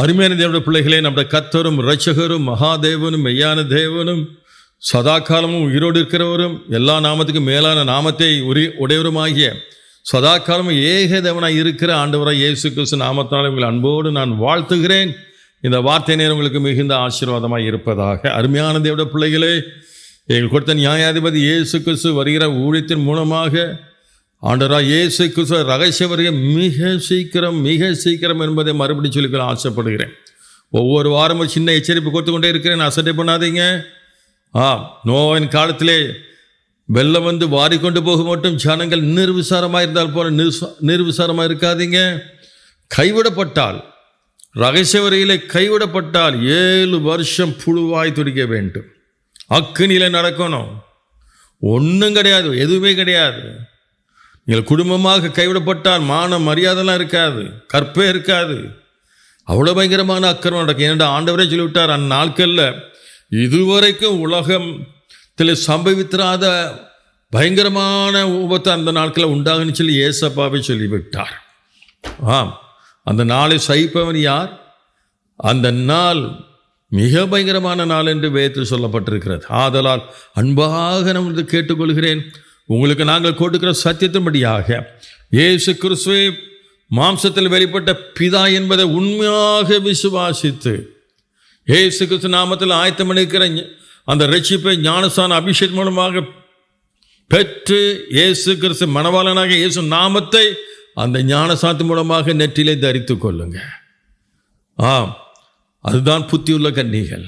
அருமையான தேவனுடைய பிள்ளைகளே நம்முடைய கத்தரும் ரட்சகரும் மகாதேவனும் மெய்யான தேவனும் சதா காலமும் உயிரோடு இருக்கிறவரும் எல்லா நாமத்துக்கும் மேலான நாமத்தை உரி உடையவருமாகிய சதா காலமும் ஏக தேவனாக இருக்கிற ஆண்டவராக இயேசு கிறிஸ்து நாமத்தால் உங்கள் அன்போடு நான் வாழ்த்துகிறேன். இந்த வார்த்தை நேரம் உங்களுக்கு மிகுந்த ஆசீர்வாதமாக இருப்பதாக. அருமையான தேவட பிள்ளைகளே எங்கள் கொடுத்த நியாயாதிபதி இயேசு கிறிஸ்து வருகிற ஊழியத்தின் மூலமாக ஆண்டரா இயேசு கிறிஸ்துவ ரகசிய வருகை மிக சீக்கிரம் மிக சீக்கிரம் என்பதை மறுபடியும் சொல்லிக்கொள்ள ஆசைப்படுகிறேன். ஒவ்வொரு வாரமும் சின்ன எச்சரிப்பு கொடுத்து கொண்டே இருக்கிறேன். அசட்டை பண்ணாதீங்க. ஆ நோவின் காலத்திலே வெள்ளம் வந்து வாரிக்கொண்டு போக மட்டும் ஜனங்கள் நிர்விசாரமாக இருந்தால் போல நிர்விசாரமாக இருக்காதீங்க. கைவிடப்பட்டால் ரகசிய வரையிலே கைவிடப்பட்டால் ஏழு வருஷம் புழுவாய் துடிக்க வேண்டும். அக்கினியில நடக்கணும். ஒன்றும் கிடையாது எதுவுமே கிடையாது. நீங்கள் குடும்பமாக கைவிடப்பட்டால் மான மரியாதைலாம் இருக்காது கற்பே இருக்காது. அவ்வளோ பயங்கரமான அக்கிரமம் நடக்கும். ஏன்னா ஆண்டவரே சொல்லிவிட்டார் அந்நாட்களில் இதுவரைக்கும் உலகத்தில் சம்பவித்திராத பயங்கரமான உபத்தை அந்த நாட்களில் உண்டாகுன்னு சொல்லி ஏசப்பாவை சொல்லிவிட்டார். ஆம் அந்த நாளை சகிப்பவன் யார்? அந்த நாள் மிக பயங்கரமான நாள் என்று வேதத்தில் சொல்லப்பட்டிருக்கிறது. ஆதலால் அன்பாக நான் வந்து கேட்டுக்கொள்கிறேன். உங்களுக்கு நாங்கள் கொடுக்கிற சத்தியத்தின்படியாக இயேசு கிறிஸ்துவை மாம்சத்தில் வெளிப்பட்ட பிதா என்பதை உண்மையாக விசுவாசித்து இயேசு கிறிஸ்து நாமத்தில் ஆயத்தம் பண்ணிருக்கிற அந்த ரட்சிப்பை ஞானஸ்தான அபிஷேக் மூலமாக பெற்று இயேசு கிறிஸ்து மணவாளனாக இயேசு நாமத்தை அந்த ஞானசாத்து மூலமாக நெற்றிலே தரித்து கொள்ளுங்க. ஆம் அதுதான் புத்தியுள்ள கன்னிகள்.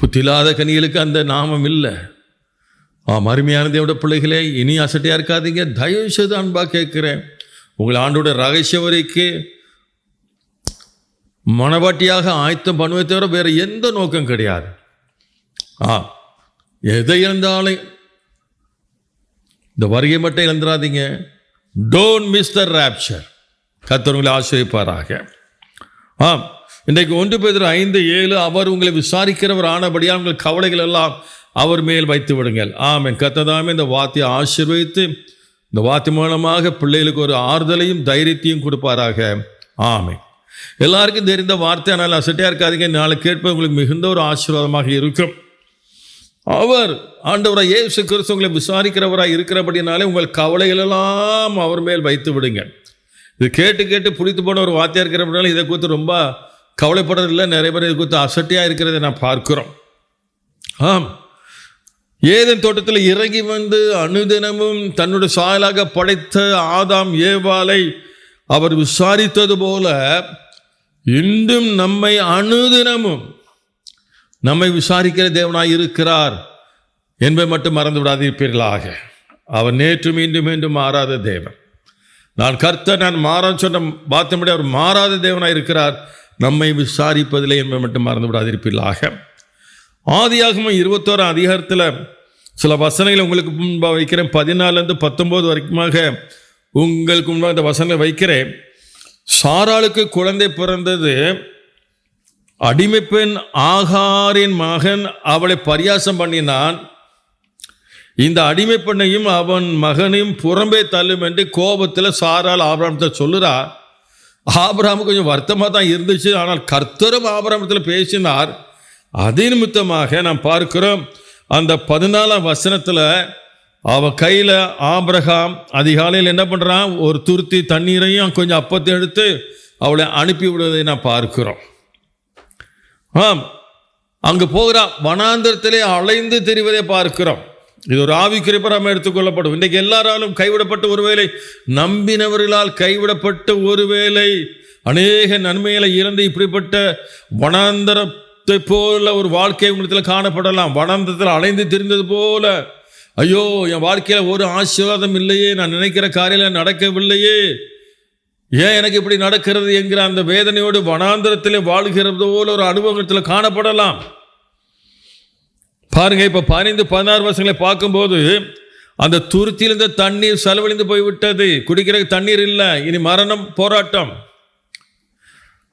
புத்தி இல்லாத கன்னிகளுக்கு அந்த நாமம் இல்லை. ஆம் அருமையான தேவட பிள்ளைகளே இனி அசட்டையாக இருக்காதீங்க. தயவு செய்து அன்பாக கேட்குறேன். உங்கள் ஆண்டோட ரகசிய வரைக்கு மனவாட்டியாக ஆயத்தம் பண்ணுவதை தவிர வேறு எந்த நோக்கம் கிடையாது. ஆ எதை இழந்தாலும் இந்த வருகை மட்டும் இழந்துடாதீங்க டோன்ட் மிஸ் த ரேப்சர் கத்தவங்களை ஆசிரியப்பாராக. ஆம் இன்றைக்கு ஒன்று பேர் ஐந்து ஏழு அவர் உங்களை விசாரிக்கிறவர் ஆனபடியால் உங்கள் கவலைகள் எல்லாம் அவர் மேல் வைத்து விடுங்கள். ஆமென். கத்ததாமே இந்த வார்த்தையை ஆசிர்வதித்து இந்த வார்த்தை மூலமாக பிள்ளைகளுக்கு ஒரு ஆறுதலையும் தைரியத்தையும் கொடுப்பாராக. ஆமை எல்லாருக்கும் தெரிந்த வார்த்தை ஆனால் அசட்டையாக இருக்காதீங்க. நாளை கேட்பது உங்களுக்கு மிகுந்த ஒரு ஆசீர்வாதமாக இருக்கும். அவர் ஆண்டவராக இயேசு கிறிஸ்து உங்களை விசாரிக்கிறவராக இருக்கிறபடினாலே உங்கள் கவலைகள் எல்லாம் அவர் மேல் வைத்து விடுங்க இது கேட்டு கேட்டு புளித்து போன ஒரு வார்த்தையாக இருக்கிறபடினால இதை குறித்து ரொம்ப கவலைப்படுறதில்லை. நிறைய பேர் இதை குறித்து அசட்டியாக இருக்கிறதை நான் பார்க்குறோம். ஆம். ஏதன் தோட்டத்தில் இறங்கி வந்து அனுதினமும் தன்னுடைய சாயலாக படைத்த ஆதாம் ஏவாளை அவர் விசாரித்தது போல இன்றும் நம்மை அனுதினமும் நம்மை விசாரிக்கிற தேவனாய் இருக்கிறார் என்பதை மட்டும் மறந்து விடாதிருப்பீர்களாக அவர் நேற்று மீண்டும் மீண்டும் மாறாத தேவன். நான் கர்த்தர் நான் மாறான்னு சொன்ன பார்த்தபடி அவர் மாறாத தேவனாய் இருக்கிறார். நம்மை விசாரிப்பதில்லை என்பதை மட்டும் மறந்து விடாதிருப்பீர்களாக ஆதியாகமும் இருபத்தோராம் அதிகாரத்தில் சில வசனங்களை உங்களுக்கு முன்பாக வைக்கிறேன். பதினாலேருந்து பத்தொம்போது வரைக்குமாக உங்களுக்கு முன்பாக இந்த வசனங்களை வைக்கிறேன். சாராளுக்கு குழந்தை பிறந்தது அடிமைப்பெண் ஆகாரின் மகன் அவளை பரியாசம் பண்ணினான். இந்த அடிமை பெண்ணையும் அவன் மகனையும் புறம்பே தள்ளும் என்று கோபத்தில் சாரால் ஆபிராமத்தை சொல்லுறா. ஆபிராம கொஞ்சம் வருத்தமாக தான் இருந்துச்சு. ஆனால் கர்த்தரும் ஆபிராமத்தில் பேசினார். அதே நிமித்தமாக நாம் பார்க்கிறோம் அந்த பதினாலாம் வசனத்தில் அவன் கையில் ஆபிரகாம் அதிகாலையில் என்ன பண்ணுறான் ஒரு துருத்தி தண்ணீரையும் கொஞ்சம் அப்பத்தை எடுத்து அவளை அனுப்பி விடுவதை நான் பார்க்கிறோம். ஆம். அங்கே போகிறா வனாந்திரத்திலே அலைந்து தெரிவதை பார்க்கிறோம். இது ஒரு ஆவிக்குறிப்பராம எடுத்துக்கொள்ளப்படும் இன்றைக்கு எல்லாராலும் கைவிடப்பட்டு ஒருவேளை நம்பினவர்களால் கைவிடப்பட்டு ஒருவேளை அநேக நன்மைகளை இழந்து இப்படிப்பட்ட வனாந்தர போல ஒரு வாழ்க்கை உங்களிடத்தில் காணப்படலாம். வனந்தத்தில் அலைந்து திரிந்தது போல. ஐயோ என் வாழ்க்கையில் ஒரு ஆசீர்வாதம் இல்லையே. நான் நினைக்கிற காரியம் நடக்கவில்லையே. ஏன் எனக்கு இப்படி நடக்கிறது என்கிற அந்த வேதனையோடு வனாந்திரத்தில் வாழ்கிறது போல ஒரு அனுபவத்தில் காணப்படலாம். பாருங்க இப்போ பதினைந்து பதினாறு வருஷங்களை பார்க்கும்போது அந்த துருத்திலிருந்து தண்ணீர் செலவழிந்து போய்விட்டது. குடிக்கிற தண்ணீர் இல்லை. இனி மரணம் போராட்டம்.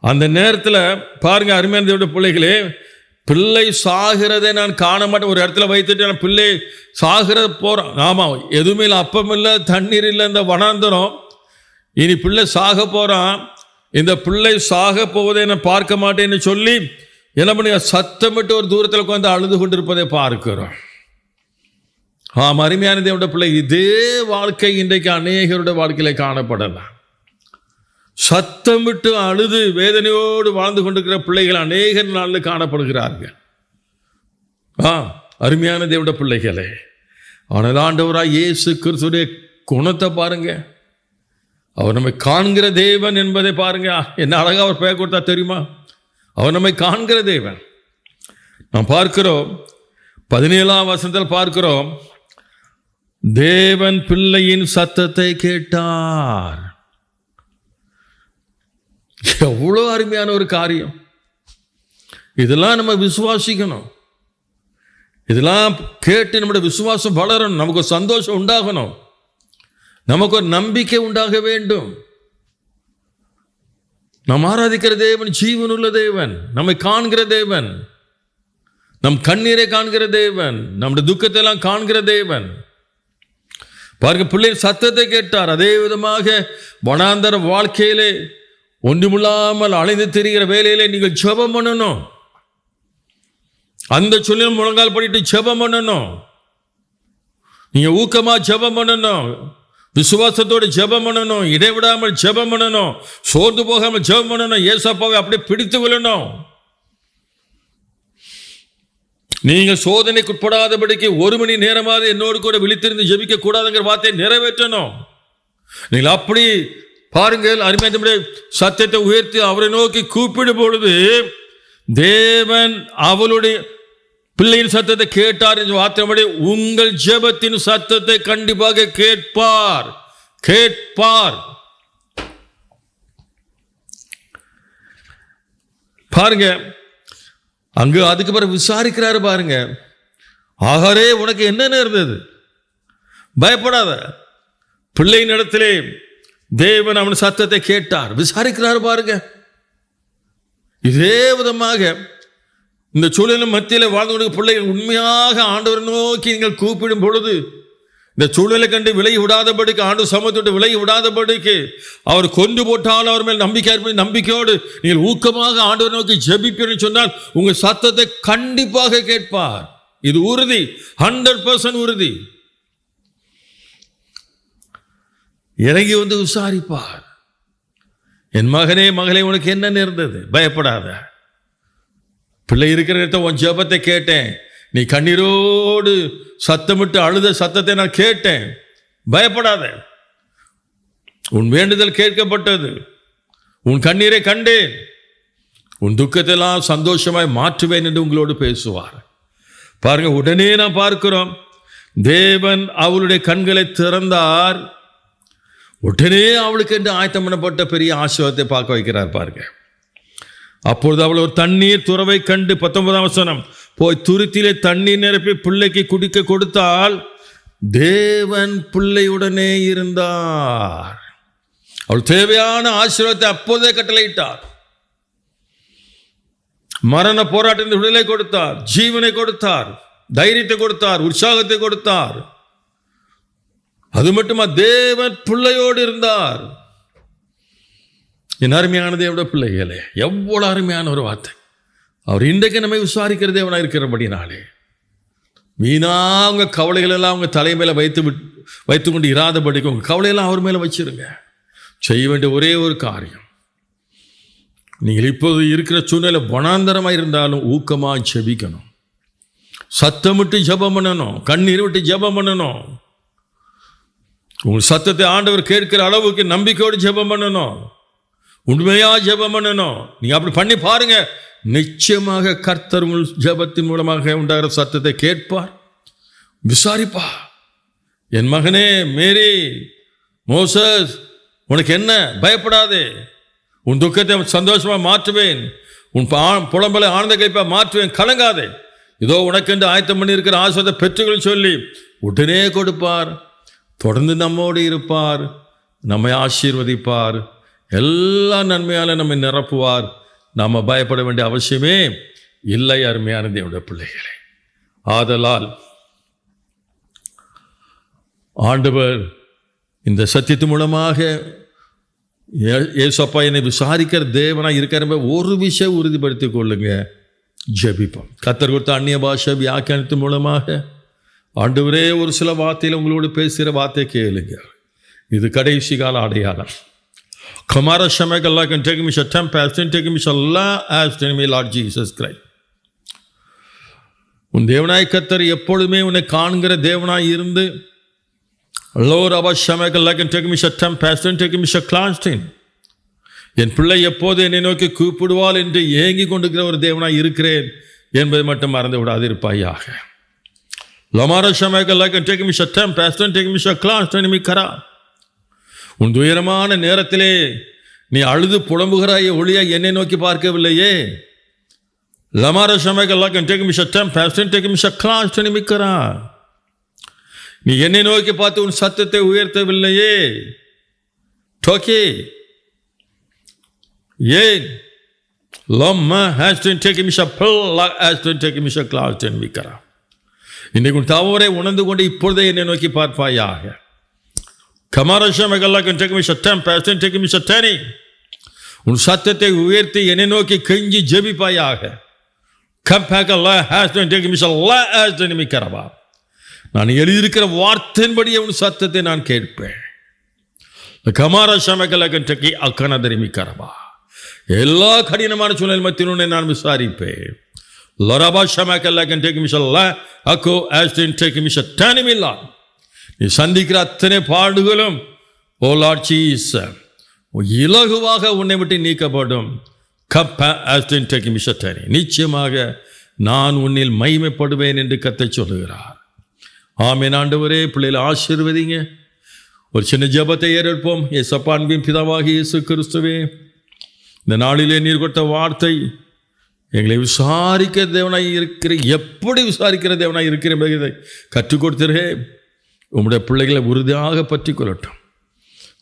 அந்த நேரத்தில் பாருங்க அருமையான தேவனுடைய பிள்ளைகளே பிள்ளை சாகிறதை நான் காண மாட்டேன். ஒரு இடத்துல வைத்துட்டு நான் பிள்ளை சாகிறத போகிறோம் ஆமாம் எதுவுமே இல்லை அப்பம் இல்லை தண்ணீர் இல்லை இந்த வனாந்தரம். இனி பிள்ளை சாக போகிறான் இந்த பிள்ளை சாக போவதை நான் பார்க்க மாட்டேன்னு சொல்லி என்ன பண்ணி சத்தமிட்டு ஒரு தூரத்தில் உட்காந்து அழுது கொண்டிருப்பதை பார்க்கிறோம். ஆம் அருமையான தேவோட பிள்ளை இதே வாழ்க்கை இன்றைக்கு அநேகருடைய வாழ்க்கையில் காணப்படலாம். சத்தமிட்டு அழுது வேதனையோடு வாழ்ந்து கொண்டிருக்கிற பிள்ளைகள் அநேக நாளில் காணப்படுகிறார்கள். ஆ அருமையான தேவட பிள்ளைகளே ஆனால் ஆண்டவராக இயேசு கிறிஸ்துடைய குணத்தை பாருங்க. அவர் நம்மை காண்கிற தேவன் என்பதை பாருங்க. என்ன அழகாக அவர் பெயர் கொடுத்தா தெரியுமா? அவர் நம்மை காண்கிற தேவன். நாம் பார்க்கிறோம் பதினேழாம் வசனத்தில் பார்க்கிறோம் தேவன் பிள்ளையின் சத்தத்தை கேட்டார். எவ்வளோ அருமையான ஒரு காரியம். இதெல்லாம் நம்ம விசுவாசிக்கணும். இதெல்லாம் கேட்டு நம்முடைய விசுவாசம் வளரணும். நமக்கு ஒரு சந்தோஷம் உண்டாகணும். நமக்கு ஒரு நம்பிக்கை உண்டாக வேண்டும். நாம் ஆராதிக்கிற தேவன் ஜீவனுள்ள தேவன் நம்மை காண்கிற தேவன் நம் கண்ணீரை காண்கிற தேவன் நம்முடைய துக்கத்தை எல்லாம் காண்கிற தேவன். பாருங்க பிள்ளைகள் சத்தத்தை கேட்டார். அதே விதமாக வனாந்தர வாழ்க்கையிலே ஒன்றுமில்லாமல் அலைந்து திரிகிற வேலையில நீங்கள் ஜெபம் பண்ணணும். அந்த சொல்லில் முழங்கால் பண்ணிட்டு ஜெபம் பண்ணணும். நீங்க ஊக்கமா ஜெபம் பண்ணணும். விசுவாசத்தோடு ஜெபம் பண்ணணும். இடைவிடாமல் ஜெபம் பண்ணணும். சோர்ந்து போகாமல் ஜெபம் பண்ணணும். ஏசப்பாவை அப்படியே பிடித்து விழணும் நீங்கள் சோதனைக்குட்படாதபடிக்கு ஒரு மணி நேரமாவது என்னோடு கூட விழித்திருந்து ஜெபிக்க கூடாதுங்கிற வார்த்தையை நிறைவேற்றணும். நீங்கள் அப்படி பாருங்கள் அருமையான சத்தத்தை உயர்த்தி அவரை நோக்கி கூப்பிடும் பொழுது தேவன் அவளுடைய பிள்ளையின் சத்தத்தை கேட்டார் என்று வார்த்தைப்படி உங்கள் ஜெபத்தின் சத்தத்தை கண்டிப்பாக கேட்பார் கேட்பார். பாருங்க அங்கு அதுக்கு பிறகு விசாரிக்கிறாரு பாருங்க. ஆகாரே உனக்கு என்னென்ன இருந்தது? பயப்படாத. பிள்ளையின் இடத்திலே தேவன் அவன் சத்தத்தை கேட்டார். விசாரிக்கிறார் பாருங்க. இதே விதமாக இந்த சூழலும் மத்தியில் வாழ்ந்து கொண்டிருக்கிற பிள்ளைகள் உண்மையாக ஆண்டவரை நோக்கி நீங்கள் கூப்பிடும் பொழுது இந்த சூழலை கண்டு விலகி விடாதபடிக்கு ஆண்டு சமத்துட்டு விலகி விடாதபடிக்கு அவர் கொண்டு போட்டாலும் அவர் மேல் நம்பிக்கை இருப்பது நம்பிக்கையோடு நீங்கள் ஊக்கமாக ஆண்டவர் நோக்கி ஜெபிப்பீர்னு சொன்னால் உங்கள் சத்தத்தை கண்டிப்பாக கேட்பார். இது உறுதி ஹண்ட்ரட் பர்சன்ட் உறுதி. இறங்கி வந்து விசாரிப்பார். என் மகனே மகளே உனக்கு என்ன நேர்ந்தது? பயப்படாத. பிள்ளை இருக்கிற இடத்த உன் ஜெபத்தை கேட்டேன். நீ கண்ணீரோடு சத்தமிட்டு அழுத சத்தத்தை நான் கேட்டேன். பயப்படாத. உன் வேண்டுதல் கேட்கப்பட்டது. உன் கண்ணீரை கண்டேன். உன் துக்கத்தெல்லாம் சந்தோஷமாய் மாற்றுவேன் என்று உங்களோடு பேசுவார். பாருங்க உடனே நான் பார்க்கிறோம். தேவன் அவளுடைய கண்களை திறந்தார். உடனே அவளுக்கு என்று ஆயத்தம் பண்ணப்பட்ட பெரிய ஆசிர்வாதத்தை பார்க்க வைக்கிறார் பாருங்க. அப்பொழுது அவள் ஒரு தண்ணீர் துறவை கண்டு பத்தொன்பதாம் வசனம் போய் துருத்திலே தண்ணீர் நிரப்பி பிள்ளைக்கு குடிக்க கொடுத்தால் தேவன் பிள்ளையுடனே இருந்தார். அவள் தேவையான ஆசீர்வாதத்தை அப்போதே கட்டளையிட்டார். மரண போராட்டத்தின் விடுதலை கொடுத்தார் ஜீவனை கொடுத்தார் தைரியத்தை கொடுத்தார் உற்சாகத்தை கொடுத்தார். அது மட்டுமா தேவன் பிள்ளையோடு இருந்தார்? என் அருமையான தேவட பிள்ளைகளே எவ்வளோ அருமையான ஒரு வார்த்தை. அவர் இன்றைக்கு நம்மை விசாரிக்கிற தேவனாக இருக்கிறபடினாலே மீனா அவங்க கவலைகளெல்லாம் அவங்க தலை மேலே வைத்து விட் வைத்து கொண்டு இராதபடிக்கு உங்கள் கவலையெல்லாம் அவர் மேலே வச்சிருங்க. செய்ய வேண்டிய ஒரே ஒரு காரியம் நீங்கள் இப்போது இருக்கிற சூழ்நிலை வனாந்தரமாக இருந்தாலும் ஊக்கமாக ஜெபிக்கணும். சத்தமிட்டு ஜெபம் பண்ணணும் கண்ணீர் விட்டு ஜெபம் பண்ணணும். உங்கள் சத்தத்தை ஆண்டவர் கேட்கிற அளவுக்கு நம்பிக்கையோடு ஜெபம் பண்ணணும். உண்மையாக ஜெபம் பண்ணணும். நீங்கள் அப்படி பண்ணி பாருங்க. நிச்சயமாக கர்த்தர் உங்கள் ஜெபத்தின் மூலமாக உண்டாகிற சத்தத்தை கேட்பார். விசாரிப்பா என் மகனே மேரி மோசஸ் உனக்கு என்ன? பயப்படாதே. உன் துக்கத்தை சந்தோஷமாக மாற்றுவேன். உன் பா- புலம்பலை ஆனந்த கைப்பா மாற்றுவேன். கலங்காதே. இதோ உனக்கென்று ஆயத்தம் பண்ணியிருக்கிற ஆசிரத்தை பெற்றுகள் சொல்லி உடனே கொடுப்பார். தொடர்ந்து நம்மோடு இருப்பார் நம்மை ஆசீர்வதிப்பார் எல்லா நன்மையால் நம்மை நிரப்புவார். நாம் பயப்பட வேண்டிய அவசியமே இல்லை அருமையான தேவனுடைய பிள்ளைகளே. ஆதலால் ஆண்டவர் இந்த சத்தியத்து மூலமாக ஏ- ஏசப்பா என்னை விசாரிக்கிற தேவனா இருக்கிற ஒரு விஷயம் உறுதிப்படுத்திக் கொள்ளுங்க. ஜபிப்போம். கத்தர் கொடுத்த அந்நிய பாஷை வியாக்கியானத்து மூலமாக ஆண்டவரே ஒரு சில வார்த்தையில் உங்களோடு பேசுகிற வார்த்தை கேளுங்க. இது கடைசி கால அடையாளம். Kumara Shamek gun can take me shall tempt past and take me shall Allah as உன் தேவனாய் கத்தர் எப்பொழுதுமே உன்னை காண்கிற தேவனாய் இருந்து லோர் அவ ஷமேக் அல்லா can take me shall tempt past என் பிள்ளை எப்போது என்னை நோக்கி கூப்பிடுவாள் என்று ஏங்கி கொண்டிருக்கிற ஒரு தேவனாய் இருக்கிறேன் என்பதை மட்டும் மறந்து விடாது இருப்பாயாக லமார ஷமேக் அல்லா மிஷ டெம் பேஸ்டன் shall மிஷ கிளாஸ் and கரா உன் துயரமான நேரத்திலே நீ அழுது புலம்புகிறாய் ஒளியா என்னை நோக்கி பார்க்கவில்லையே. லமார சமயக்கெல்லாம் டேக் மிஷ டெம் பேஸ்டன் டேக் மிஷ கிளாஸ் நிமிக்கிறா நீ என்னை நோக்கி பார்த்து உன் சத்தத்தை உயர்த்தவில்லையே. டோக்கே ஏன்? லம்ம ஹேஸ்டன் டேக்கு மிஷ பில் ஹேஸ்டன் டேக் மிஷ கிளாஸ் டென் இன்னைக்கு இன்றைக்கு தவறை உணர்ந்து கொண்டு இப்பொழுதே என்னை நோக்கி பார்ப்பாயாக. கமாரஷமகல்லா சட்டம் உன் சத்தத்தை உயர்த்தி என்னை நோக்கி கெஞ்சி ஜெபிப்பாயாக. நான் எழுதியிருக்கிற வார்த்தையின்படியே உன் சத்தத்தை நான் கேட்பேன். கமாரஷமகல்லா can take அக்கனதரி எல்லா கடினமான சூழ்நிலை மத்தியில் நான் விசாரிப்பேன். லொரபா ஷமக்கல்லா can அக்கோ ஹேஸ்டன் take me சட்டானி மில்லா நீ சந்திக்கிற அத்தனை பாடுகளும் ஓ லார்ட் இலகுவாக உன்னை விட்டு நீக்கப்படும் கப்ப ஆஸ்டின் டெக்கி மிஷட்டனி நிச்சயமாக நான் உன்னில் மைமைப்படுவேன் என்று கத்தை சொல்லுகிறார் ஆமே ஆண்டவரே பிள்ளைகளை ஆசீர்வதிங்க ஒரு சின்ன ஜெபத்தை ஏறெடுப்போம் ஏ சப்பான்பின் பிதாவாகி இயேசு கிறிஸ்துவே இந்த நாளிலே நீர் கொடுத்த வார்த்தை எங்களை விசாரிக்க தேவனாய் இருக்கிற எப்படி விசாரிக்கிற தேவனாய் இருக்கிற என்பதை கற்றுக் கொடுத்திருக்கே உம்முடைய பிள்ளைகளை உறுதியாக பற்றி கொள்ளட்டும்.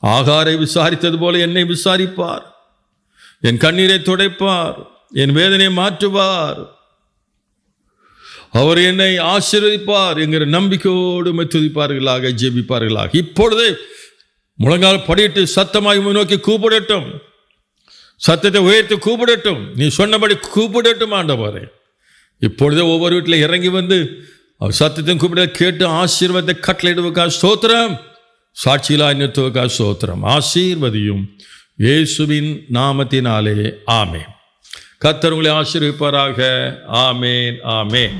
ஆகாரை விசாரித்தது போல என்னை விசாரிப்பார். என் கண்ணீரை துடைப்பார். என் வேதனையை மாற்றுவார். அவர் என்னை ஆசீர்வதிப்பார் என்கிற நம்பிக்கையோடு மெத்துதிப்பார்களாக துதிப்பார்களாக ஜெபிப்பார்களாக. இப்பொழுதே முழங்கால் படியிட்டு சத்தமாய் நோக்கி கூப்பிடட்டும். சத்தத்தை உயர்த்தி கூப்பிடட்டும். நீ சொன்னபடி கூப்பிடட்டும் ஆண்டவரே. இப்பொழுதே ஒவ்வொரு வீட்டில் இறங்கி வந்து சத்தத்தையும் கூப்பிட கேட்டு ஆசீர்வாதத்தை கட்டளையிடுவக்கா ஸ்தோத்திரம். சாட்சியிலா நிறுத்துவதற்காக ஸ்தோத்திரம். ஆசீர்வதியும் இயேசுவின் நாமத்தினாலே. ஆமேன். கத்தர் உங்களை ஆசீர்விப்பாராக. ஆமேன் ஆமேன்.